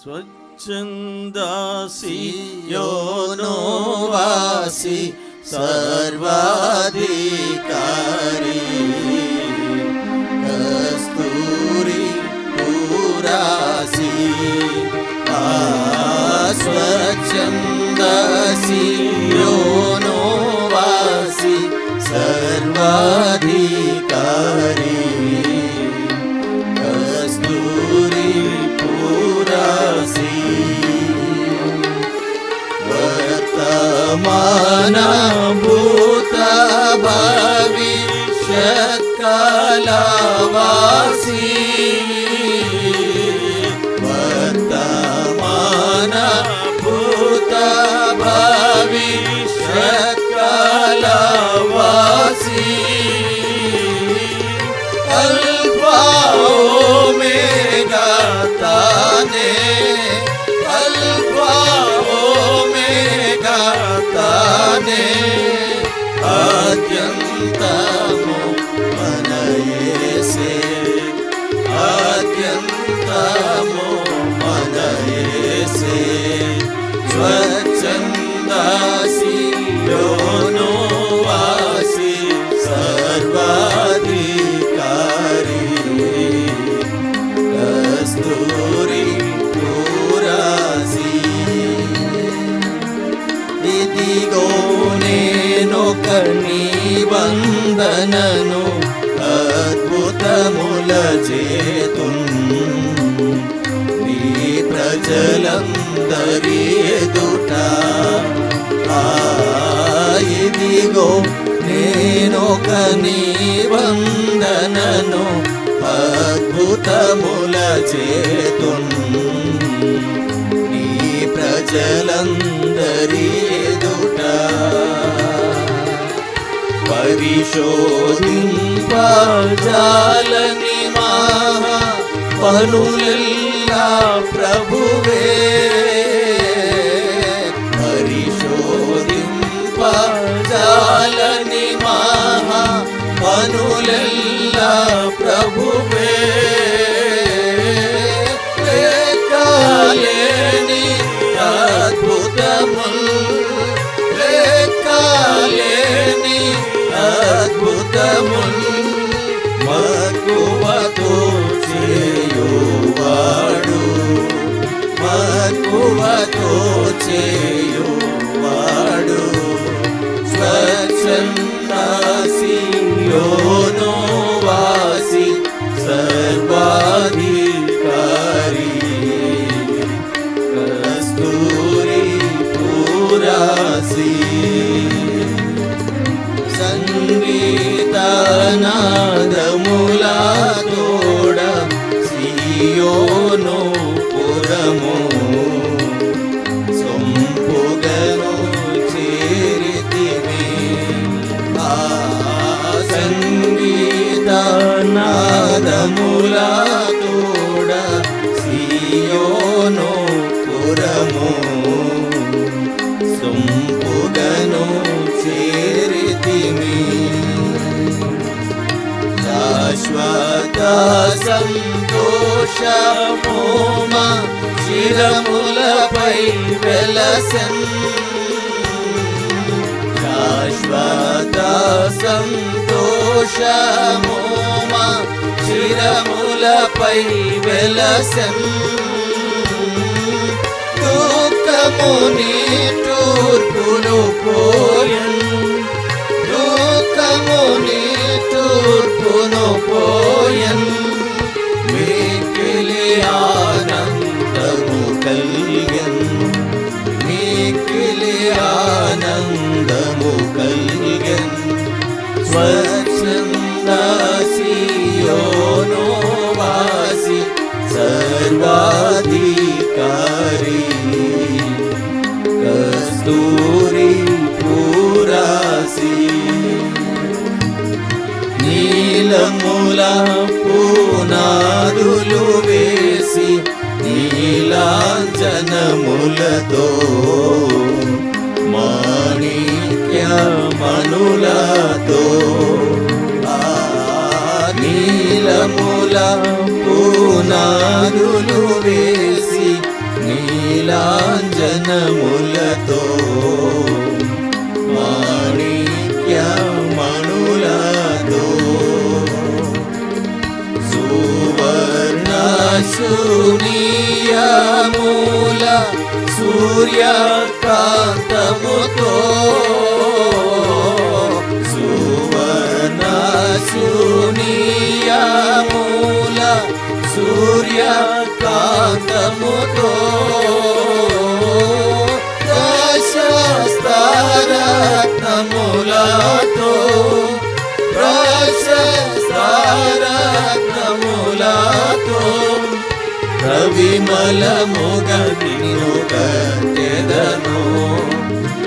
स्वच्छन्दासि यो no वासि Sarbadhikari Kasturi पुरासि स्वच्छं यो no वासि Sarbadhikari ağlamaz అద్భుతముల చేతు నీ ప్రజలందరి ఎదుట ఆ, ఇదిగో నేనొక నిబంధనను అద్భుతముల చేతు నీ ప్రజలందరి ఎదుట जालीमाहा प्रभुवे। हरिशोदिं प जालीमाहा भुल प्रभुवे। సంగీతనాదముల తోడ సియోను పురము. సొంపుగను చేరితిమి. శాశ్వత సంతోషమోమ శిరములపై వెలసన్. శాశ్వత సంతోషమోమ శిరములపై వెలసం. దుఃఖముని తూర్పును పోయన్ దుఃఖముని తూర్పును పోయన్ మీకిలి నీలాంజనములతో మాణిక్య మనులతో నీలముల పూనాదులు వేసి నీలాంజనములతో సూర్యకాంతముతో సువర్ణశూనియమూల సూర్యకాంతముతో ప్రశస్తరత్నములతో ಪ್ರತಿಮಲಮೊಗ ನಿನುಗದೆದನು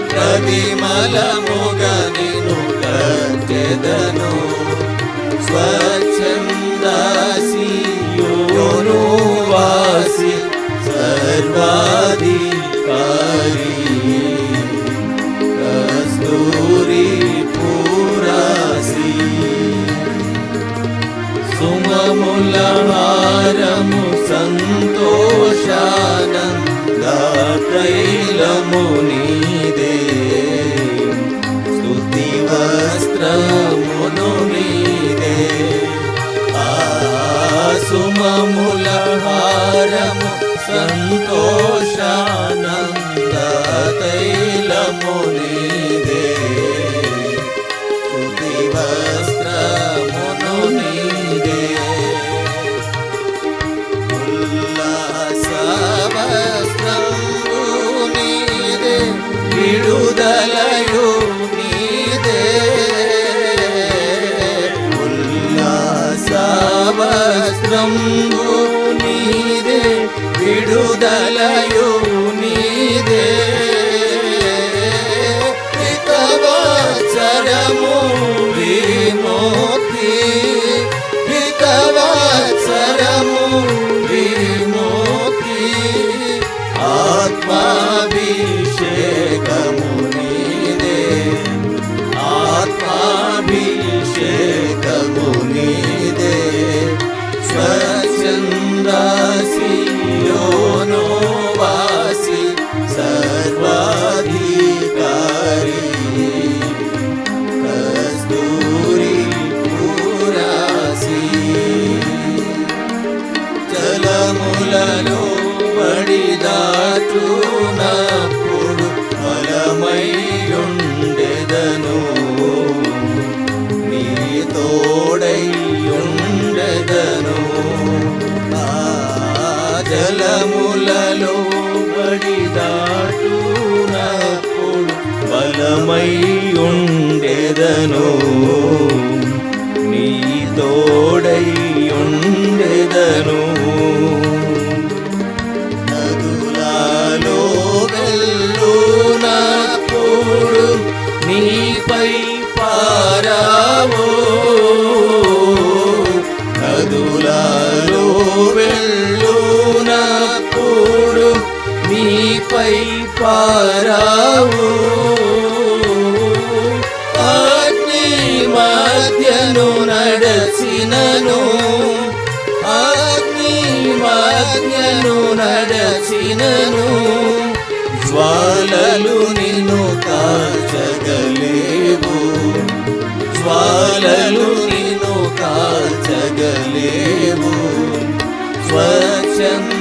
ಪ್ರತಿಮಲಮೊಗ ನಿನುಗದೆದನು ಸ್ವಚ್ಛಂದಾಸಿ ಯೋನುವಾಸಿ ಸರ್ವಾಧಿಕಾರಿ ಕಸ್ತೂರಿ ಪೂರಾಸಿ ಸುಮಮುಲ ಭಾರಮು मुनिदे। स्तुतिवस्त्रमुनुनिदे आसुममुलहारमु सन्त உடலையோ நீதே உல்லாசவஸ்திரம் நீதே விடுதலையோ జలములలో పడి బలమైయుండెదను. బలమయ్యుండెదను నీ తోడయ్యుండెదను ఆ జలములలో పడి బలమైయుండెదను. బలమయ్యుండెదను నీ తోడయ్యుండెదను మధ్యను నడచినను. జ్వాలలు నిన్ను కాల్చగలేవు. జ్వాలలు నిన్ను కాల్చగలేవు. స్వచ్ఛంద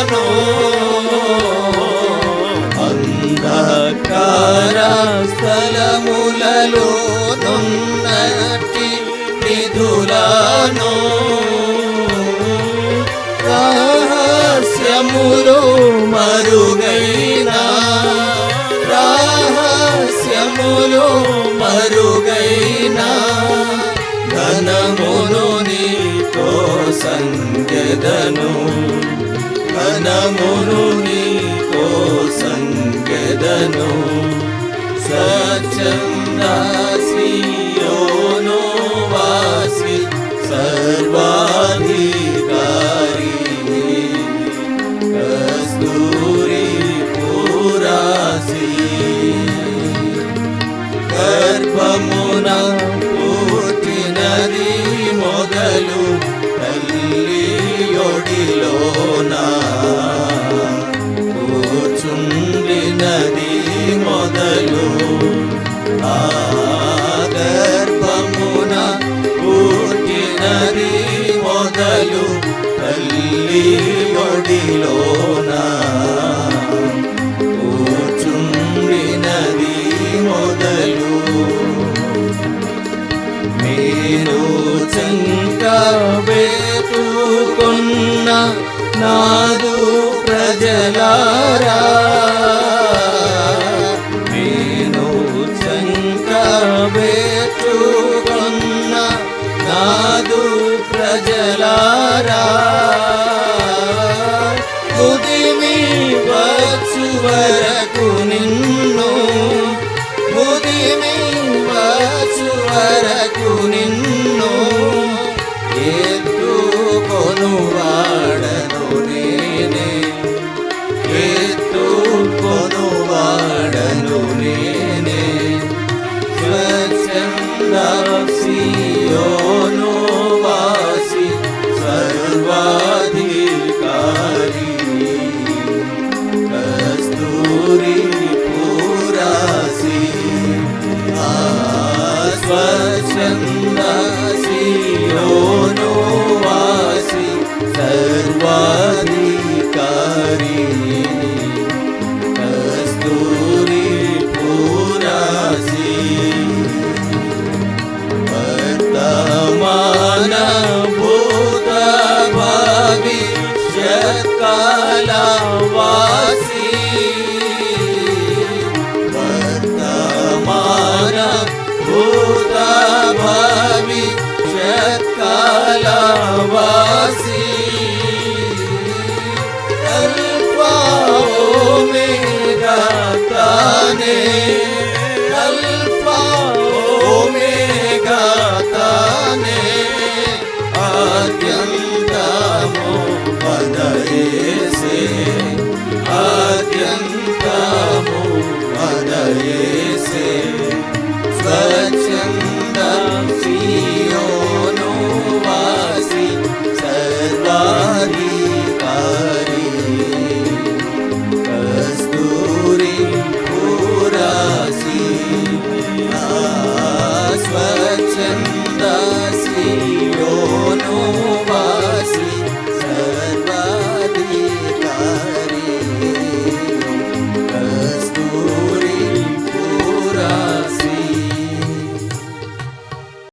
জানো नो सचन्दासि यो सचन्द्रासि सर्वास्तूरी पूरासि पूति नरि मोदलु कल्ली ओडिलो ना ఒడిలోనా?